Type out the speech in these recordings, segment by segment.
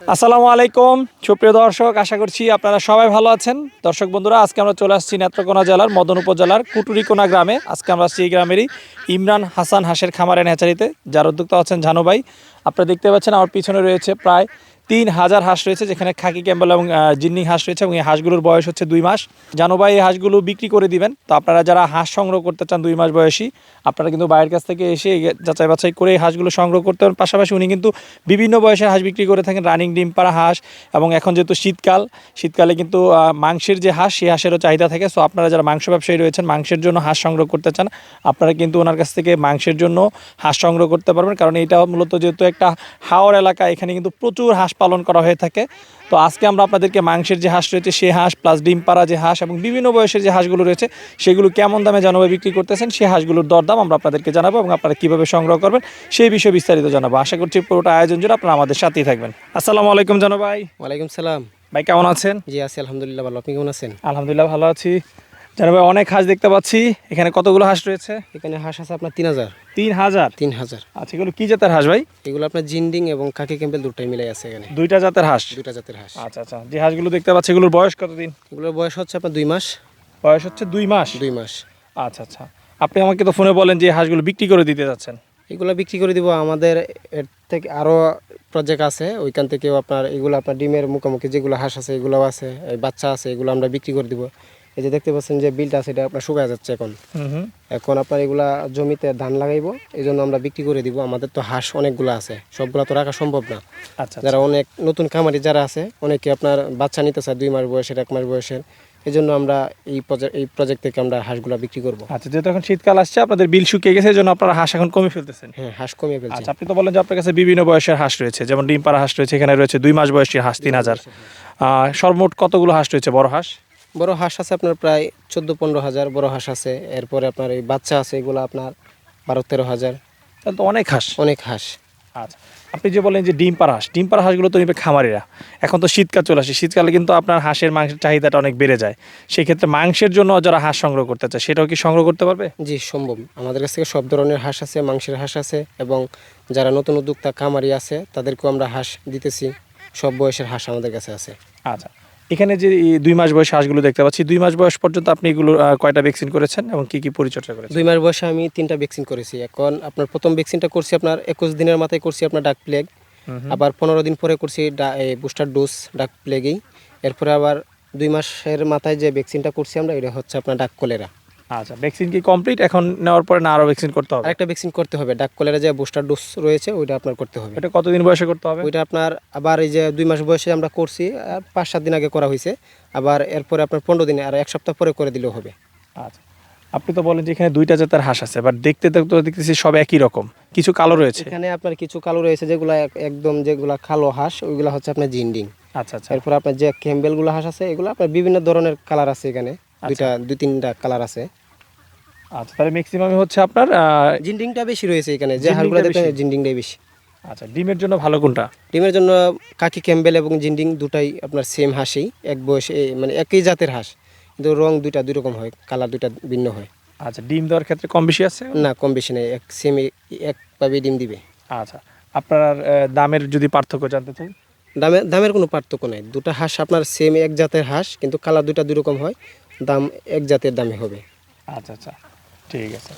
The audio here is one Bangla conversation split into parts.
আসসালামু আলাইকুম। সুপ্রিয় দর্শক, আশা করছি আপনারা সবাই ভালো আছেন। দর্শক বন্ধুরা, আজকে আমরা চলে আসছি নেত্রকোনা জেলার মদন উপজেলার কুটুরিকোনা গ্রামে। আজকে আমরা এই গ্রামেরই ইমরান হাসান হাঁসের খামারে নেচারিতে যার উদ্যোক্তা হচ্ছেন ঝানুভাই আপনারা দেখতে পাচ্ছেন, আমার পিছনে রয়েছে প্রায় তিন হাজার হাঁস রয়েছে, যেখানে খাকি ক্যাম্বেল এবং জিন্নি হাঁস রয়েছে এবং এই হাঁসগুলোর বয়স হচ্ছে দুই মাস। জানুভাই এই হাঁসগুলো বিক্রি করে দিবেন। তো আপনারা যারা হাঁস সংগ্রহ করতে চান দুই মাস বয়সী, আপনারা কিন্তু বাইরের কাছ থেকে এসে যাচাই বাছাই করে এই হাঁসগুলো সংগ্রহ করতে পারেন পাশাপাশি উনি কিন্তু বিভিন্ন বয়সের হাঁস বিক্রি করে থাকেন, রানিং ডিম পাড়া হাঁস এবং এখন যেহেতু শীতকাল, শীতকালে কিন্তু মাংসের যে হাঁস, সেই হাঁসেরও চাহিদা থাকে। সো আপনারা যারা মাংস ব্যবসায়ী রয়েছেন, মাংসের জন্য হাঁস সংগ্রহ করতে চান, আপনারা কিন্তু ওনার কাছ থেকে মাংসের জন্য হাঁস সংগ্রহ করতে পারবেন। কারণ এটা মূলত যেহেতু একটা হাওর এলাকা, এখানে কিন্তু প্রচুর হাঁস পালন করা হয়ে থাকে। তো আজকে আমরা আপনাদেরকে মাংসের যে হাঁস রয়েছে সেই হাঁস প্লাস ডিম পাড়া যে হাঁস এবং বিভিন্ন বয়সের যে হাঁসগুলো রয়েছে সেগুলো কেমন দামে জানাবে বিক্রি করতেছেন সেই হাঁসগুলোর দরদাম আমরা আপনাদেরকে জানাব এবং আপনারা কীভাবে সংগ্রহ করবেন সেই বিষয়ে বিস্তারিত জানাব। আশা করছি পুরোটা আয়োজন জুড়ে আপনারা আমাদের সাথেই থাকবেন। আসসালামু আলাইকুম জানো ভাই। ওয়ালাইকুম সালাম। ভাই কেমন আছেন? জি আছি আলহামদুলিল্লাহ ভালো। আপনি কেমন আছেন? আলহামদুলিল্লাহ ভালো আছি। জানো ভাই অনেক হাঁস দেখতে পাচ্ছি। এখানে কতগুলো হাঁস রয়েছে? এখানে হাঁস আছে আপনার তিন হাজার। তিন হাজার? তিন হাজার। আচ্ছা এগুলো কি জাতের হাঁস ভাই? এগুলো আপনার জিন্ডিং এবং কাকি ক্যাম্পেল দুটাই মিলাই আছে এখানে। দুইটা জাতের হাঁস? দুটা জাতের হাঁস। আচ্ছা আচ্ছা যে হাঁসগুলো দেখতে পাচ্ছি এগুলোর বয়স কতদিন? এগুলোর বয়স হচ্ছে আপনার দুই মাস। বয়স হচ্ছে দুই মাস? দুই মাস। আচ্ছা আচ্ছা। আপনি আমাকে তো ফোনে বলেন যে হাঁসগুলো বিক্রি করে দিতে যাচ্ছেন। এগুলো বিক্রি করে দিব আমাদের এর থেকে আরও প্রজেক্ট আছে। ওইখান থেকেও আপনার এগুলো আপনার ডিমের মুখোমুখি যেগুলো হাঁস আছে এগুলোও আছে এই বাচ্চা আছে এগুলো আমরা বিক্রি করে দিব। এই যে দেখতে পাচ্ছেন যে বিলটা আছে এটা আপনার শুকায় যাচ্ছে এখন। এখন আপনার এগুলা জমিতে ধান লাগাইবো এই জন্য আমরা বিক্রি করে দিব। আমাদের তো হাঁস অনেকগুলো আছে সবগুলো তো রাখা সম্ভব না। আচ্ছা যারা অনেক নতুন খামারি যারা আছে অনেকে আপনার বাচ্চা নিতে চায় দুই মাস বয়সের এক মাস বয়সের এই জন্য আমরা এই প্রজেক্ট এই প্রজেক্ট থেকে আমরা হাঁসগুলা বিক্রি করব। আচ্ছা যেহেতু এখন শীতকাল আসছে আপনাদের বিল শুকিয়ে গেছে এই জন্য আপনারা হাঁস এখন কমে ফেলতেছেন। হ্যাঁ হাঁস কমিয়ে ফেলছি। আচ্ছা আপনি তো বলেন যে আপনার কাছে বিভিন্ন বয়সের হাঁস রয়েছে যেমন ডিম পাড়া হাঁস রয়েছে এখানে রয়েছে দুই মাস বয়সী হাঁস তিন হাজার। সর্বমোট কতগুলো হাঁস রয়েছে বড় হাঁস? বড় হাঁস আছে আপনার প্রায় চোদ্দ পনেরো হাজার বড় হাঁস আছে। এরপরে আপনার এই বাচ্চা আছে এগুলো আপনার বারো তেরো হাজার। তাহলে তো অনেক হাঁস। অনেক হাঁস। আচ্ছা আপনি যে বলেন যে ডিম পাড়া হাঁস ডিম পাড়া হাঁসগুলো তো নিবে খামারিরা। এখন তো শীতকাল চলে আসে শীতকালে কিন্তু আপনার হাঁসের মাংসের চাহিদাটা অনেক বেড়ে যায়। সেই ক্ষেত্রে মাংসের জন্য যারা হাঁস সংগ্রহ করতে চায় সেটাও কি সংগ্রহ করতে পারবে? জি সম্ভব। আমাদের কাছ থেকে সব ধরনের হাঁস আছে মাংসের হাঁস আছে এবং যারা নতুন উদ্যোক্তা খামারি আছে তাদেরকেও আমরা হাঁস দিতেছি। সব বয়সের হাঁস আমাদের কাছে আছে। আচ্ছা এখানে যে দুই মাস বয়সে হাঁসগুলো দেখতে পাচ্ছি দুই মাস বয়স পর্যন্ত আপনি এগুলো কয়টা ভ্যাকসিন করেছেন এবং কি কি পরিচর্যা করেছেন? দুই মাস বয়সে আমি তিনটা ভ্যাকসিন করেছি। এখন আপনার প্রথম ভ্যাকসিনটা করছি আপনার একুশ দিনের মাথায় করছি আপনার ডাক প্লেগ আবার পনেরো দিন পরে করছি বুস্টার ডোজ ডাক প্লেগেই এরপরে আবার দুই মাসের মাথায় যে ভ্যাকসিনটা করছি আমরা এটা হচ্ছে আপনার ডাক কলেরা আচ্ছা ভ্যাকসিন কি কমপ্লিট এখন নেওয়ার পরে না আরও ভ্যাকসিন করতে হবে? আরেকটা ভ্যাকসিন করতে হবে। ডাক কলেরা যে বুস্টার ডোজ রয়েছে ওইটা আপনার করতে হবে। এটা কতদিন বয়সে করতে হবে? ওইটা আপনার আবার এই যে দুই মাস বয়সে আমরা করছি আর পাঁচ সাত দিন আগে করা হয়েছে। আবার এরপরে আপনার পনেরো দিনে আর এক সপ্তাহ পরে করে দিলেও হবে। আচ্ছা আপনি তো বলেন যে এখানে দুইটা জাতের হাঁস আছে বাট দেখতে দেখতে দেখতেছি সব একই রকম। কিছু কালো রয়েছে? এখানে আপনার কিছু কালো রয়েছে যেগুলো একদম যেগুলো কালো হাঁস ওইগুলো হচ্ছে আপনার জিন্ডিং। আচ্ছা আচ্ছা। এরপর আপনার যে ক্যাম্বেলগুলো হাঁস আছে এগুলো আপনার বিভিন্ন ধরনের কালার আছে এখানে। দুইটা দুই তিনটা কালার আছে। আচ্ছা তাহলে ম্যাক্সিমামই হচ্ছে আপনার জিন্ডিংটা বেশি রয়েছে এখানে যে হাঁসগুলো দেখবেন বেশি? জিন্ডিংটাই বেশি। আচ্ছা ডিমের জন্য ভালো কোনটা? ডিমের জন্য কাকি ক্যাম্বেল এবং জিন্ডিং দুটাই আপনার সেম হাঁসই এক বয়সে মানে একই জাতের হাঁস। কিন্তু রং দুইটা দুই রকম হয় কালার দুইটা ভিন্ন হয়। আচ্ছা ডিম দেওয়ার ক্ষেত্রে কম বেশি আছে? না কম বেশি নেই এক সেম একভাবে ডিম দিবে। আচ্ছা আপনার দামের যদি পার্থক্য জানতে চাই? দামের দামের কোনো পার্থক্য নেই। দুটো হাঁস আপনার সেম এক জাতের হাঁস কিন্তু কালার দুইটা দুই রকম হয়। দাম এক জাতের দামে হবে। আচ্ছা আচ্ছা। ঠিক আছে।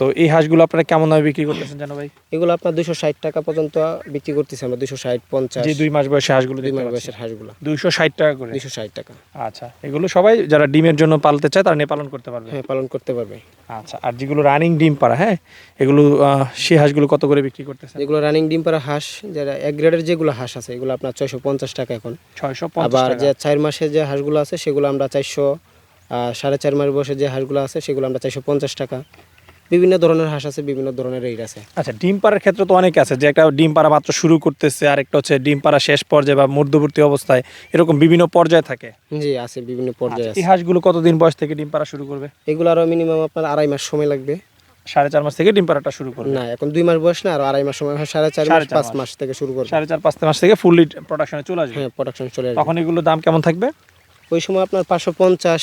তো এই হাঁসগুলো আপনারা কেমন দামে বিক্রি করতেছেন জানো ভাই? এগুলো আপনার দুশো ষাট টাকা পর্যন্ত বিক্রি করতেছি আমরা দুশো ষাট পঞ্চাশ। দুই মাস বয়সে হাঁসগুলো দুই মাস বয়সের হাঁসগুলো। দুইশো ষাট টাকা করে? দুশো ষাট টাকা। আচ্ছা। এগুলো সবাই যারা ডিমের জন্য পালতে চায় তারা নিয়ে পালন করতে পারবে? হ্যাঁ পালন করতে পারবে। আচ্ছা। আর যেগুলো রানিং ডিম পাড়া হ্যাঁ? এগুলো সেই হাঁসগুলো কত করে বিক্রি করতেছে এগুলো রানিং ডিম পাড়া হাঁস যারা এক গ্রেডের যেগুলো হাঁস আছে এগুলো আপনার ছয়শো পঞ্চাশ টাকা এখন। ছয়শো আবার যে চার মাসের যে হাঁসগুলো আছে সেগুলো আমরা চারশো সাড়ে চার মাস বয়সে যে হাঁসগুলো আছে সেগুলো আমরা চারশো পঞ্চাশ টাকা। বিভিন্ন ধরনের হাঁস আছে বিভিন্ন ধরনের রেট আছে। আচ্ছা ডিম পাড়ার ক্ষেত্রে তো অনেক আছে যে একটা ডিম পাড়া মাত্র শুরু করতেছে আর একটা হচ্ছে ডিম পাড়া শেষ পর্যায়ে বা মধ্যবর্তী অবস্থায় এরকম বিভিন্ন পর্যায়ে থাকে? জি আছে বিভিন্ন পর্যায়ে আচ্ছা, এই আছে হাঁসগুলো কতদিন বয়স থেকে ডিম পাড়া শুরু করবে? এগুলো আরও মিনিমাম আপনার আড়াই মাস সময় লাগবে। সাড়ে চার মাস থেকে ডিম পাড়াটা শুরু করবে? না এখন দুই মাস বয়স না আর আড়াই মাস সময় হয় সাড়ে চার মাস পাঁচ মাস। মাস থেকে শুরু করবে। সাড়ে চার পাঁচ মাস থেকে ফুললি প্রোডাকশনে চলে আসবে? হ্যাঁ প্রোডাকশন চলে আসবে। তখন এগুলো দাম কেমন থাকবে? ওই সময় আপনার পাঁচশো পঞ্চাশ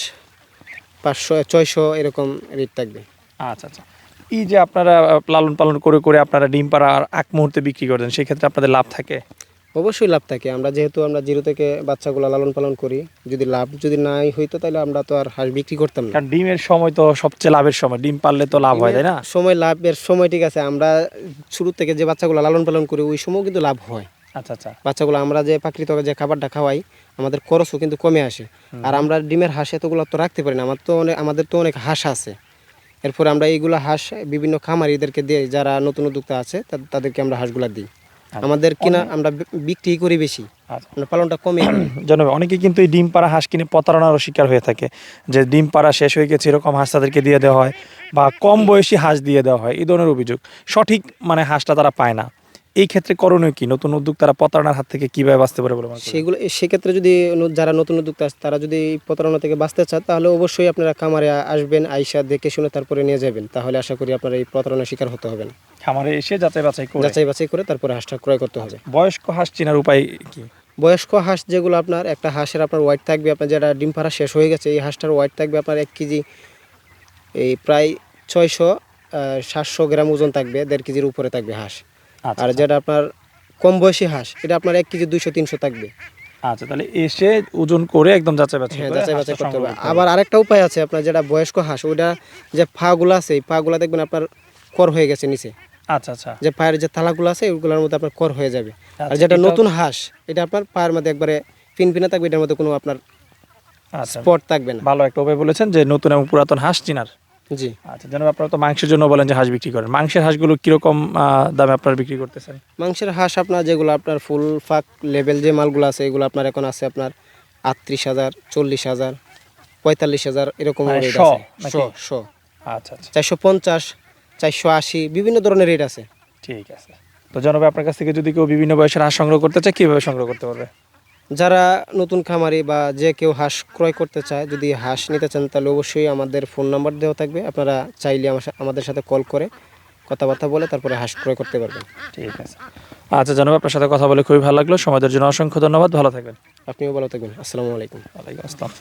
পাঁচশো ছয়শো এরকম রেট থাকবে। আচ্ছা আচ্ছা। এই যে আপনারা লালন পালন করে করে আপনারা ডিম পাড়া আর এক মুহূর্তে বিক্রি করছেন সেই ক্ষেত্রে আপনাদের লাভ থাকে? অবশ্যই লাভ থাকে। আমরা যেহেতু আমরা জিরো থেকে বাচ্চাগুলো লালন পালন করি যদি লাভ যদি নাই হইতো তাহলে আমরা তো আর হাঁস বিক্রি করতাম না। কারণ ডিমের সময় তো সবচেয়ে লাভের সময়। ডিম পারলে তো লাভ হয় তাই না? সময় লাভের সময় ঠিক আছে আমরা শুরু থেকে যে বাচ্চাগুলো লালন পালন করি ওই সময় কিন্তু লাভ হয়। আচ্ছা আচ্ছা। বাচ্চাগুলো আমরা যে প্রাকৃতিক যে খাবারটা খাওয়াই আমাদের খরচও কিন্তু কমে আসে। আর আমরা ডিমের হাঁস এতগুলো তো রাখতে পারি না আমার তো অনেক আমাদের তো অনেক হাঁস আছে। এরপর আমরা এইগুলো হাঁস বিভিন্ন খামারিদেরকে দিয়ে যারা নতুন উদ্যোক্তা আছে তাদেরকে আমরা হাঁসগুলা দিই। আমাদের কিনা আমরা বিক্রি করি বেশি। আচ্ছা। পালনটা কমে। জানাবে অনেকে কিন্তু এই ডিম পাড়া হাঁস কিনে প্রতারণারও শিকার হয়ে থাকে। যে ডিম পাড়া শেষ হয়ে গেছে এরকম হাঁস তাদেরকে দিয়ে দেওয়া হয় বা কম বয়সী হাঁস দিয়ে দেওয়া হয় এই ধরনের অভিযোগ। সঠিক মানে হাঁসটা তারা পায় না। এই ক্ষেত্রে করণীয় কি? নতুন উদ্যোক্তারা প্রতারণার হাত থেকে কীভাবে বাঁচতে পারে বলে সেগুলো সেক্ষেত্রে যদি যারা নতুন উদ্যোক্তা আছে তারা যদি প্রতারণা থেকে বাঁচতে চান তাহলে অবশ্যই আপনারা খামারে আসবেন আইসা দেখে শুনে তারপরে নিয়ে যাবেন। তাহলে আশা করি আপনারা এই প্রতারণার শিকার হতে হবে না খামারে এসে যাচাই বাছাই করে? যাচাই বাছাই করে তারপরে হাঁসটা ক্রয় করতে হবে। বয়স্ক হাঁস চেনার উপায় কি? বয়স্ক হাঁস যেগুলো আপনার একটা হাঁসের আপনার ওয়াইট থাকবে আপনার যেটা ডিম পাড়া শেষ হয়ে গেছে এই হাঁসটার ওয়েট থাকবে আপনার এক কেজি এই প্রায় ছয়শো সাতশো গ্রাম ওজন থাকবে দেড় কেজির উপরে থাকবে হাঁস। আর যেটা আপনার কম বয়সী হাঁস এটা আপনার এক কেজি দুইশো তিনশো থাকবে। আচ্ছা তাহলে এসে ওজন করে একদম যাচাই বাছাই হ্যাঁ যাচাই বাছাই করতে হবে। আবার আরেকটা উপায় আছে আপনার যেটা বয়স্ক হাঁস ওইটা যে ফাগুলো আছে এই ফাগুলা দেখবেন আপনার কর হয়ে গেছে নিচে। আচ্ছা আচ্ছা। যে পায়ের যে তালাগুলো আছে ওইগুলোর মধ্যে আপনার কর হয়ে যাবে। আর আচ্ছা, যেটা নতুন হাঁস এটা আপনার পায়ের মধ্যে একবারে পিনা থাকবে এটার মধ্যে কোনো আপনার আচ্ছা। স্পট থাকবে না। ভালো একটা উপায় বলেছেন যে নতুন এবং পুরাতন হাঁস চিনার। জি। আচ্ছা যেন আপনারা তো মাংসের জন্য বলেন যে হাঁস বিক্রি করেন। মাংসের হাঁসগুলো কীরকম দামে আপনারা বিক্রি করতেছেন মাংসের হাঁস আপনার যেগুলো আপনার ফুল ফাক লেভেল যে মালগুলো আছে এগুলো আপনার এখন আছে আপনার আটত্রিশ হাজার চল্লিশ হাজার পঁয়তাল্লিশ হাজার এরকম মানে রেট আছে। নাকি? শ শ। আচ্ছা আচ্ছা। চারশো পঞ্চাশ চারশো আশি বিভিন্ন ধরনের রেট আছে। ঠিক আছে। তো জনাবে আপনার কাছ থেকে যদি কেউ বিভিন্ন বয়সের হাঁস সংগ্রহ করতে চায় কীভাবে সংগ্রহ করতে পারবে? যারা নতুন খামারি বা যে কেউ হাঁস ক্রয় করতে চায় যদি হাঁস নিতে চান তাহলে অবশ্যই আমাদের ফোন নাম্বার দেওয়া থাকবে। আপনারা চাইলে আমাদের সাথে কল করে কথাবার্তা বলে তারপরে হাঁস ক্রয় করতে পারবেন। ঠিক আছে। আচ্ছা জানাব আপনার সাথে কথা বলে খুবই ভালো লাগল। সমাজের জন্য অসংখ্য ধন্যবাদ। ভালো থাকবেন। আপনিও ভালো থাকবেন। আসসালামু আলাইকুম। ওয়ালাইকুম আসসালাম।